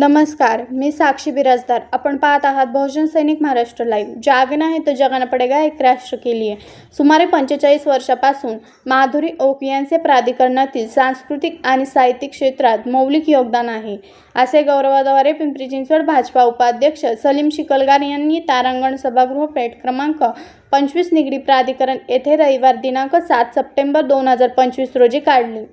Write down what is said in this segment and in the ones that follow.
नमस्कार मी साक्षी बिराजदार. आपण पाहत आहात बहुजन सैनिक महाराष्ट्र लाईव्ह. जागना नाही तो जगाना पडेगा एक राष्ट्र केली आहे. सुमारे पंचेचाळीस वर्षापासून माधुरी ओक यांचे प्राधिकरणातील सांस्कृतिक आणि साहित्यिक क्षेत्रात मौलिक योगदान आहे. असे गौरवाद्वारे पिंपरी चिंचवड भाजपा उपाध्यक्ष सलीम शिकलगार यांनी तारांगण सभागृह पेठ क्रमांक पंचवीस निगडी प्राधिकरण येथे रविवार दिनांक सात सप्टेंबर दोन हजार पंचवीस रोजी काढले.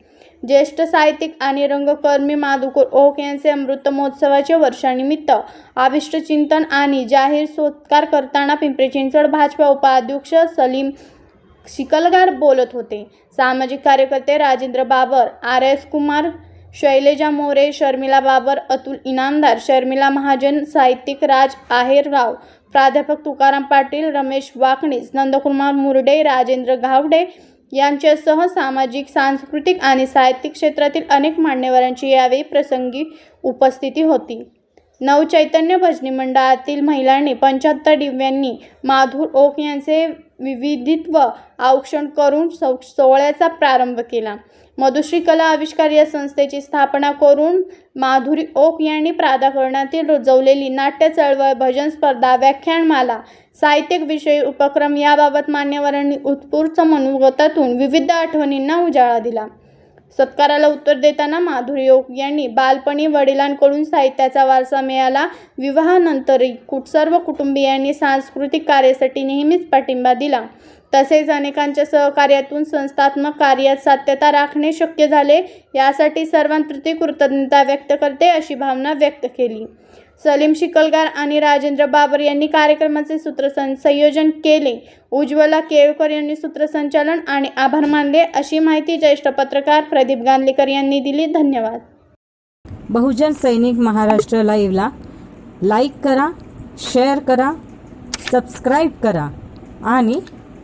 ज्येष्ठ साहित्यिक आणि रंगकर्मी माधुकर ओक यांचे अमृत महोत्सवाच्या वर्षानिमित्त आविष्ट चिंतन आणि जाहीर सत्कार करताना पिंपरी चिंचवड भाजपा उपाध्यक्ष सलीम शिकलगार बोलत होते. सामाजिक कार्यकर्ते राजेंद्र बाबर आर एस कुमार शैलेजा मोरे शर्मिला बाबर अतुल इनामदार शर्मिला महाजन साहित्यिक राज आहेरराव प्राध्यापक तुकाराम पाटील रमेश वाकणीस नंदकुमार मुर्डे राजेंद्र घावडे यांच्यासह सामाजिक सांस्कृतिक आणि साहित्यिक क्षेत्रातील अनेक मान्यवरांची यावेळी प्रसंगी उपस्थिती होती. नवचैतन्य भजनी मंडळातील महिलांनी पंच्याहत्तर दिव्यांनी माधुर ओक यांचे विविधित्व औक्षण करून सौ सोहळ्याचा प्रारंभ केला. मधुश्री कला आविष्कार या संस्थेची स्थापना करून माधुरी ओक यांनी प्राधाकरणातील रुजवलेली नाट्य चळवळ भजन स्पर्धा व्याख्यानमाला साहित्यिक विषयी उपक्रम याबाबत मान्यवरांनी उत्स्फूर्त मनोगतातून विविध आठवणींना उजाळा दिला. सत्काराला उत्तर देताना माधुरी योग यांनी बालपणी वडिलांकडून साहित्याचा वारसा मिळाला. विवाहानंतरही कुट सर्व कुटुंबियांनी सांस्कृतिक कार्यासाठी नेहमीच पाठिंबा दिला. तसेच अनेकांच्या सहकार्यातून संस्थात्मक कार्यात सात्यता राखणे शक्य झाले यासाठी सर्वांप्रती कृतज्ञता व्यक्त करते अशी भावना व्यक्त केली. सलीम शिकलगार आणि राजेंद्र बाबर यांनी कार्यक्रमाचे सूत्रसं संयोजन केले. उज्ज्वला केळकर यांनी सूत्रसंचालन आणि आभार मानले अशी माहिती ज्येष्ठ पत्रकार प्रदीप गांधलीकर यांनी दिली. धन्यवाद. बहुजन सैनिक महाराष्ट्र लाईव्हला लाईक करा शेअर करा सबस्क्राईब करा आणि